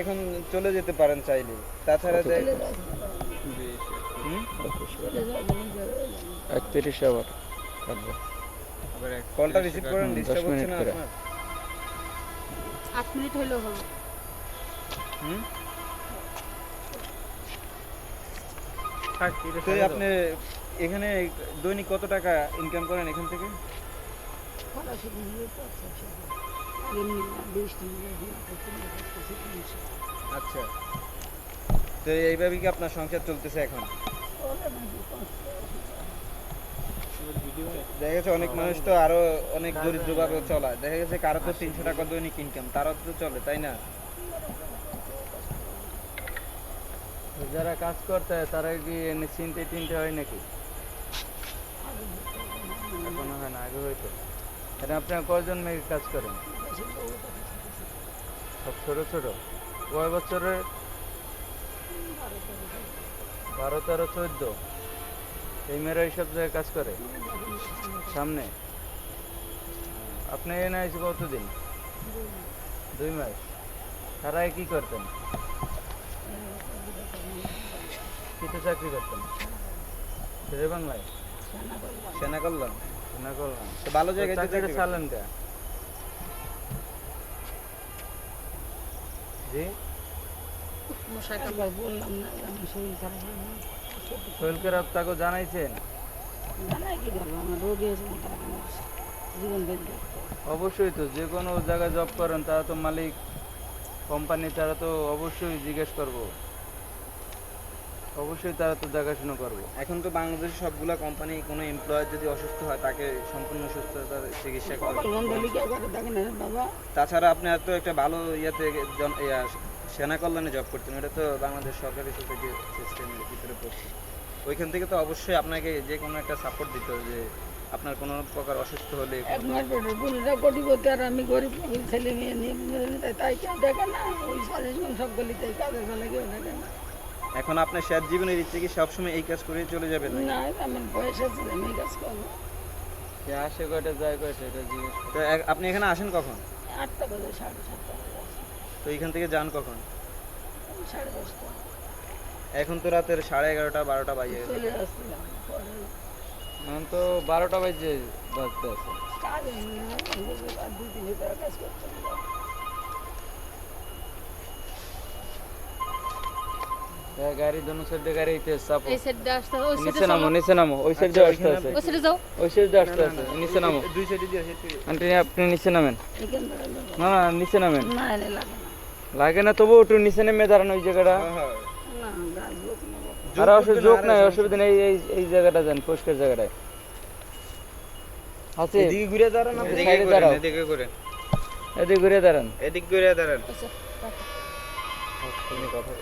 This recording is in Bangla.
এখন চলে যেতে পারেন চাইলে। তাছাড়া যে চলে যাও, হুম? চলে যাও, বলে যাও। একত্রিশ আবার। কলটা রিসিভ করেন ডিস্টার্ব হচ্ছে না আপনার? আট মিনিট হইলেও হবে। হুম? আপনি এখানে দৈনিক কত টাকা ইনকাম করেন এখান থেকে? তো আচ্ছা, তো এইভাবে কি আপনার সংসার চলতেছে এখন। দেখা গেছে অনেক মানুষ তো আরও অনেক দরিদ্রভাবে চলায়। দেখা গেছে কারও তো তিনশো টাকা দৈনিক ইনকাম তারও তো চলে তাই না? যারা কাজ করতে হয় তারা কি এনে চিনতে টিনতে হয় নাকি? এখনও হয় না আগে হয়তো এটা আপনার কয়জন মেয়ে কাজ করেন? সব ছোট ছোট? কয় বছরের বারো, তেরো, চোদ্দ? এই মেয়েরা এইসব জায়গায় কাজ করে? সামনে? আপনি এনে আছে কতদিন? দুই মাস। তারা কি করতেন? কিতে চাকরি করতেন? বাংলায়? সেনা কল্যাণ? না করলাম। তো ভালো জায়গায় তো চাকরিটা কে? জি? মশাই বললাম না যে শরীর খারাপ শরীর খারাপ তাকে জানাইছেন? জানাই কি করব আমার রোগী আছে জীবন বেঁধে অবশ্যই তো যে কোনো জায়গায় জব করেন তারা তো মালিক। কোম্পানি তারা তো অবশ্যই জিজ্ঞেস করব। অবশ্যই তারা তো দেখাশোনা করব। এখন তো বাংলাদেশের সবগুলা কোম্পানি কোনো এমপ্লয়ার যদি অসুস্থ হয় তাকে সম্পূর্ণ সুস্থতার চিকিৎসা করে তাছাড়া আপনি এত একটা ভালো ইয়াতে সেনা কল্যাণে জব করতেন এটা তো বাংলাদেশ সরকারি সোসাইটি সিস্টেমের ভিতরে পড়ছে। ওইখান থেকে তো অবশ্যই আপনাকে যে কোনো একটা সাপোর্ট দিতে হবে যে আপনার কোনো প্রকার অসুস্থ হলে কোটিপতি আর আমি গরিব গরিব ছেলে মেয়ে নিয়ে তাই কেউ দেখে না ওই সাজেশন সব গলিতে কাজে চলে কেউ দেখে না। এখন আপনার শেষ জীবনের ইচ্ছে কি সবসময় এই কাজ করে চলে যাবেন? না আমার বয়স আছে আমি এই কাজ করব। কে আসে কয়টা যায় কয়টা এটা জিজ্ঞেস তো এক- আপনি এখানে আসেন কখন? আটটা বাজে সাড়ে সাতটা বাজে। আসি। তো এখান থেকে যান কখন? আমি সাড়ে দশটা। এখন তো রাতের সাড়ে এগারোটা বারোটা বাজে। গেছে। চলে আসছিলাম পরে। এখন তো বারোটা বাজে বাজতে আছে। কাজ এমনি না, আর দুই তিন টাকা কাজ করতাম এ, গাড়ি দোনো সাইডে গাড়ি হইতে চাপো। এই সাইড আসতে ওই সাইডে নিচে নামো নিচে নামো ওই সাইডে আচ্ছা, আসতে আছে। ওই সাইডে যাও। ওই সাইডে আসতে আছে নিচে নামো। দুই সাইডে দিয়ে আন্টি আপনি নিচে নামেন। না না নিচে নামেন। না লাগে না। লাগে না তবু একটু নিচে নেমে দাঁড়ানো ওই জায়গাটা। হ্যাঁ, হ্যাঁ। আর অসুবিধা যোগ নাই অসুবিধা নেই এই এই জায়গাটা যান পরিষ্কার জায়গাটায়। আছে এদিকে ঘুরে দাঁড়ান আপনি। এদিকে দাঁড়াও। এদিকে ঘুরে দাঁড়ান। এদিক ঘুরে দাঁড়ান। আচ্ছা, কথা